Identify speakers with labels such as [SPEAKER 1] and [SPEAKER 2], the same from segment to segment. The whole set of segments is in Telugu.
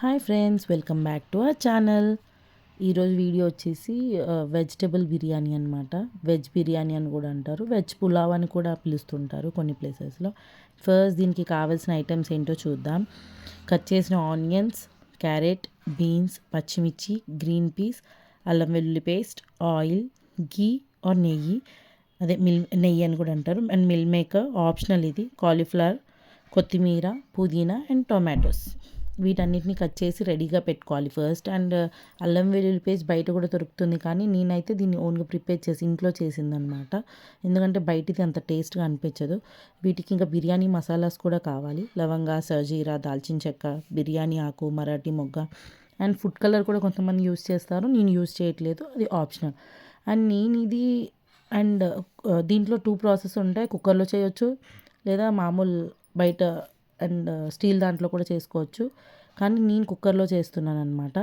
[SPEAKER 1] Hi friends welcome back to our channel. ఈరోజు వీడియో వచ్చేసి వెజిటబుల్ బిర్యానీ అనమాట వెజ్ బిర్యానీ అని కూడా అంటారు. వెజ్ పులావ్ అని కూడా పిలుస్తుంటారు కొన్ని ప్లేసెస్లో. ఫస్ట్ దీనికి కావాల్సిన ఐటమ్స్ ఏంటో చూద్దాం. కట్ చేసిన ఆనియన్స్ క్యారెట్ బీన్స్ పచ్చిమిర్చి గ్రీన్ పీస్ అల్లం వెల్లుల్లి పేస్ట్ ఆయిల్ గీ ఆర్ నెయ్యి. అదే మిల్ నెయ్యి అని కూడా అంటారు. అండ్ మిల్ మేకర్ ఆప్షనల్ ఇది. కాలీఫ్లవర్ కొత్తిమీర పుదీనా అండ్ టొమాటోస్. వీటన్నిటిని కట్ చేసి రెడీగా పెట్టుకోవాలి. ఫస్ట్ అండ్ అల్లం వెల్లుల్లి పేస్ట్ బయట కూడా దొరుకుతుంది కానీ నేనైతే దీన్ని ఓన్గా ప్రిపేర్ చేసి ఇంట్లో చేసిందనమాట. ఎందుకంటే బయటిది అంత టేస్ట్గా అనిపించదు. వీటికి ఇంకా బిర్యానీ మసాలాస్ కూడా కావాలి. లవంగా సజీరా దాల్చిన చెక్క బిర్యానీ ఆకు మరాఠీ మొగ్గ అండ్ ఫుడ్ కలర్ కూడా కొంతమంది యూస్ చేస్తారు. నేను యూస్ చేయట్లేదు. అది ఆప్షనల్. అండ్ నేను ఇది అండ్ దీంట్లో టూ ప్రాసెస్ ఉంటాయి. కుక్కర్లో చేయొచ్చు లేదా మామూలు బయట అండ్ స్టీల్ దాంట్లో కూడా చేసుకోవచ్చు. కానీ నేను కుక్కర్లో చేస్తున్నాను అనమాట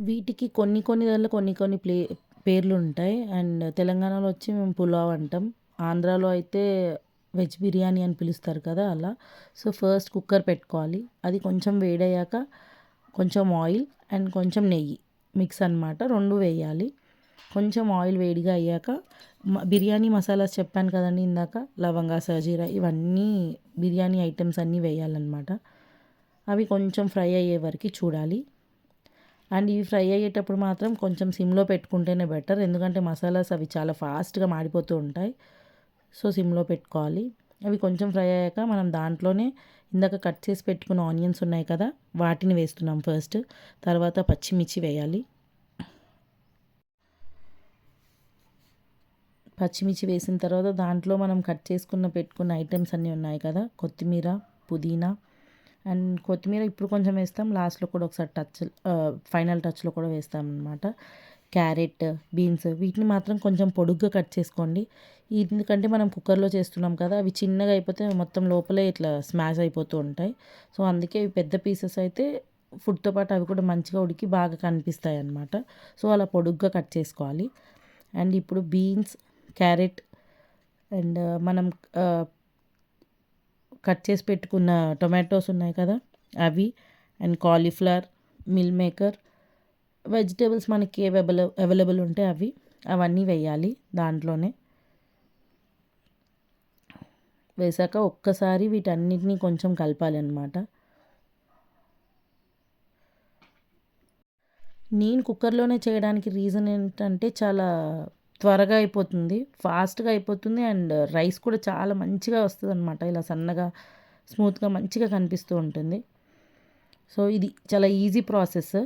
[SPEAKER 1] వీటికి కొన్ని కొన్ని దాంట్లో కొన్ని కొన్ని ప్లే పేర్లు ఉంటాయి. అండ్ తెలంగాణలో వచ్చి మేము పులావ్ అంటాం. ఆంధ్రాలో అయితే వెజ్ బిర్యానీ అని పిలుస్తారు కదా అలా. సో ఫస్ట్ కుక్కర్ పెట్టుకోవాలి. అది కొంచెం వేడయ్యాక కొంచెం ఆయిల్ అండ్ కొంచెం నెయ్యి మిక్స్ అనమాట రెండు వేయాలి. కొంచెం ఆయిల్ వేడిగా అయ్యాక బిర్యానీ మసాలాస్ చెప్పాను కదండి ఇందాక లవంగా సజీరా ఇవన్నీ బిర్యానీ ఐటమ్స్ అన్నీ వేయాలన్నమాట. అవి కొంచెం ఫ్రై అయ్యే వరకు చూడాలి. అండ్ ఇవి ఫ్రై అయ్యేటప్పుడు మాత్రం కొంచెం సిమ్లో పెట్టుకుంటేనే బెటర్ ఎందుకంటే మసాలాస్ అవి చాలా ఫాస్ట్గా మాడిపోతూ ఉంటాయి. సో సిమ్లో పెట్టుకోవాలి. అవి కొంచెం ఫ్రై అయ్యాక మనం దాంట్లోనే ఇందాక కట్ చేసి పెట్టుకున్న ఆనియన్స్ ఉన్నాయి కదా వాటిని వేస్తున్నాం ఫస్ట్. తర్వాత పచ్చిమిర్చి వేయాలి. పచ్చిమిర్చి వేసిన తర్వాత దాంట్లో మనం కట్ చేసుకున్న పెట్టుకున్న ఐటమ్స్ అన్నీ ఉన్నాయి కదా. కొత్తిమీర పుదీనా అండ్ కొత్తిమీర ఇప్పుడు కొంచెం వేస్తాం. లాస్ట్లో కూడా ఒకసారి టచ్ ఫైనల్ టచ్లో కూడా వేస్తాం అనమాట క్యారెట్ బీన్స్ వీటిని మాత్రం కొంచెం పొడుగ్గా కట్ చేసుకోండి. ఎందుకంటే మనం కుక్కర్లో చేస్తున్నాం కదా అవి చిన్నగా అయిపోతే మొత్తం లోపలే ఇట్లా స్మాష్ అయిపోతూ ఉంటాయి. సో అందుకే ఇవి పెద్ద పీసెస్ అయితే ఫుడ్తో పాటు అవి కూడా మంచిగా ఉడికి బాగా కనిపిస్తాయి అన్నమాట. సో అలా పొడుగ్గా కట్ చేసుకోవాలి. అండ్ ఇప్పుడు బీన్స్ క్యారెట్ అండ్ మనం కట్ చేసి పెట్టుకున్న టొమాటోస్ ఉన్నాయి కదా అవి and cauliflower meal maker vegetables మనకి అవైలబుల్ అవైలబుల్ ఉంటే అవి అవన్నీ వేయాలి దాంట్లోనే. వేసాక ఒక్కసారి వీటన్నిటిని కొంచెం కలపాలి అనమాట నేను కుక్కర్లోనే చేయడానికి రీజన్ ఏంటంటే చాలా త్వరగా అయిపోతుంది ఫాస్ట్గా అయిపోతుంది అండ్ రైస్ కూడా చాలా మంచిగా వస్తుంది అనమాట ఇలా సన్నగా స్మూత్గా మంచిగా కనిపిస్తూ ఉంటుంది. సో ఇది చాలా ఈజీ ప్రాసెస్.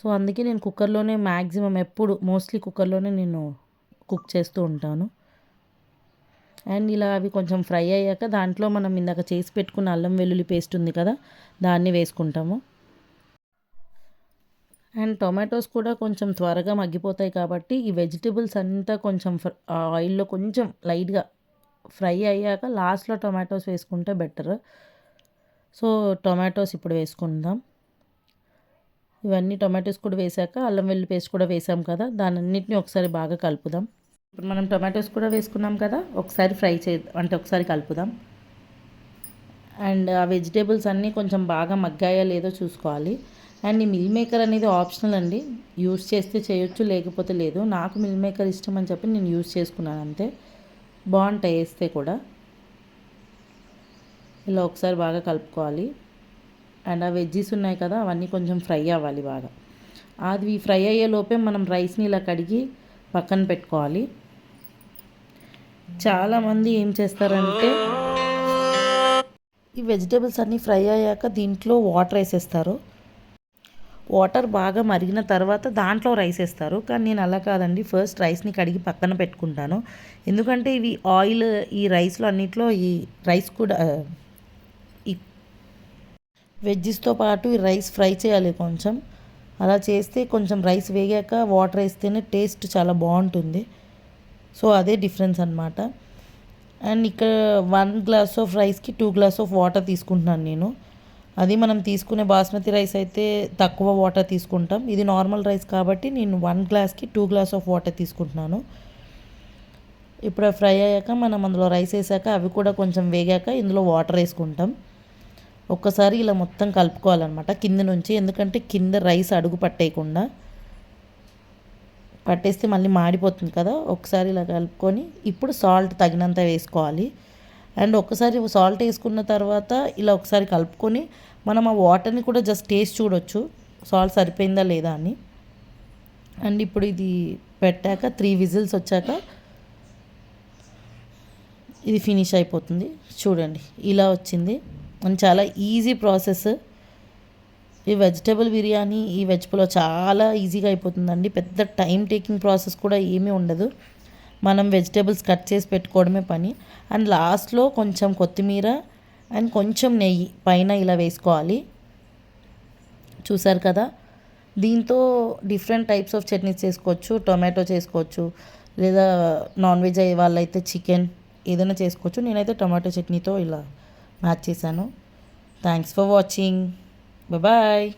[SPEAKER 1] సో అందుకే నేను కుక్కర్లోనే మ్యాక్సిమం ఎప్పుడు మోస్ట్లీ కుక్కర్లోనే నేను కుక్ చేస్తూ ఉంటాను. అండ్ ఇలా అవి కొంచెం ఫ్రై అయ్యాక దాంట్లో మనం ఇందాక చేసి పెట్టుకున్న అల్లం వెల్లుల్లి పేస్ట్ ఉంది కదా దాన్ని వేసుకుంటాము. అండ్ టొమాటోస్ కూడా కొంచెం త్వరగా మగ్గిపోతాయి కాబట్టి ఈ వెజిటేబుల్స్ అంతా కొంచెం ఆయిల్లో కొంచెం లైట్గా ఫ్రై అయ్యాక లాస్ట్లో టొమాటోస్ వేసుకుంటే బెటర్. సో టొమాటోస్ ఇప్పుడు వేసుకుందాం. ఇవన్నీ టొమాటోస్ కూడా వేసాక అల్లం వెల్లి పేస్ట్ కూడా వేసాం కదా దాని ఒకసారి బాగా కలుపుదాం. ఇప్పుడు మనం టొమాటోస్ కూడా వేసుకున్నాం కదా ఒకసారి ఫ్రై చే అంటే ఒకసారి కలుపుదాం. అండ్ ఆ వెజిటేబుల్స్ అన్నీ కొంచెం బాగా మగ్గాయో లేదో చూసుకోవాలి. అండ్ ఈ మిల్ మేకర్ అనేది ఆప్షనల్ అండి. యూస్ చేస్తే చేయొచ్చు లేకపోతే లేదు. నాకు మిల్ మేకర్ ఇష్టం అని చెప్పి నేను యూస్ చేసుకున్నాను అంతే. బాగుంటాయి వేస్తే కూడా. ఇలా ఒకసారి బాగా కలుపుకోవాలి. అండ్ ఆ వెజ్జీస్ ఉన్నాయి కదా అవన్నీ కొంచెం ఫ్రై అవ్వాలి బాగా. అది ఫ్రై అయ్యే లోపే మనం రైస్ని ఇలా కడిగి పక్కన పెట్టుకోవాలి. చాలామంది ఏం చేస్తారంటే ఈ వెజిటేబుల్స్ అన్నీ ఫ్రై అయ్యాక దీంట్లో వాటర్ వేసేస్తారు. వాటర్ బాగా మరిగిన తర్వాత దాంట్లో రైస్ వేస్తారు. కానీ నేను అలా కాదండి. ఫస్ట్ రైస్ని కడిగి పక్కన పెట్టుకుంటాను. ఎందుకంటే ఇవి ఆయిల్ ఈ రైస్లో అన్నిట్లో ఈ రైస్ కూడా ఈ వెజ్జెస్తో పాటు ఈ రైస్ ఫ్రై చేయాలి కొంచెం. అలా చేస్తే కొంచెం రైస్ వేగాక వాటర్ వేస్తేనే టేస్ట్ చాలా బాగుంటుంది. సో అదే డిఫరెన్స్ అనమాట అండ్ ఇక్కడ వన్ గ్లాస్ ఆఫ్ రైస్కి టూ గ్లాస్ ఆఫ్ వాటర్ తీసుకుంటున్నాను నేను. అది మనం తీసుకునే బాస్మతి రైస్ అయితే తక్కువ వాటర్ తీసుకుంటాం. ఇది నార్మల్ రైస్ కాబట్టి నేను వన్ గ్లాస్కి టూ గ్లాస్ ఆఫ్ వాటర్ తీసుకుంటున్నాను. ఇప్పుడు ఫ్రై అయ్యాక మనం అందులో రైస్ వేసాక అవి కూడా కొంచెం వేగాక ఇందులో వాటర్ వేసుకుంటాం. ఒక్కసారి ఇలా మొత్తం కలుపుకోవాలన్నమాట కింద నుంచి ఎందుకంటే కింద రైస్ అడుగు పట్టేయకుండా. పట్టేస్తే మళ్ళీ మాడిపోతుంది కదా ఒకసారి ఇలా కలుపుకొని ఇప్పుడు సాల్ట్ తగినంత వేసుకోవాలి. అండ్ ఒకసారి సాల్ట్ వేసుకున్న తర్వాత ఇలా ఒకసారి కలుపుకొని మనం ఆ వాటర్ని కూడా జస్ట్ టేస్ట్ చూడొచ్చు. సాల్ట్ సరిపోయిందా లేదా అని. అండ్ ఇప్పుడు ఇది పెట్టాక త్రీ విజిల్స్ వచ్చాక ఇది ఫినిష్ అయిపోతుంది. చూడండి ఇలా వచ్చింది. అండ్ చాలా ఈజీ ప్రాసెస్ ఈ వెజిటేబుల్ బిర్యానీ ఈ వెజ్ పులావ్ చాలా ఈజీగా అయిపోతుందండి. పెద్ద టైం టేకింగ్ ప్రాసెస్ కూడా ఏమీ ఉండదు. మనం వెజిటేబుల్స్ కట్ చేసి పెట్టుకోవడమే పని. అండ్ లాస్ట్లో కొంచెం కొత్తిమీర అండ్ కొంచెం నెయ్యి పైన ఇలా వేసుకోవాలి. చూసారు కదా? దీంతో డిఫరెంట్ టైప్స్ ఆఫ్ చట్నీస్ చేసుకోవచ్చు టొమాటో చేసుకోవచ్చు లేదా నాన్ వెజ్ అయ్యే వాళ్ళైతే చికెన్ ఏదైనా చేసుకోవచ్చు. నేనైతే టొమాటో చట్నీతో ఇలా మ్యాచ్ చేశాను. Thanks for watching bye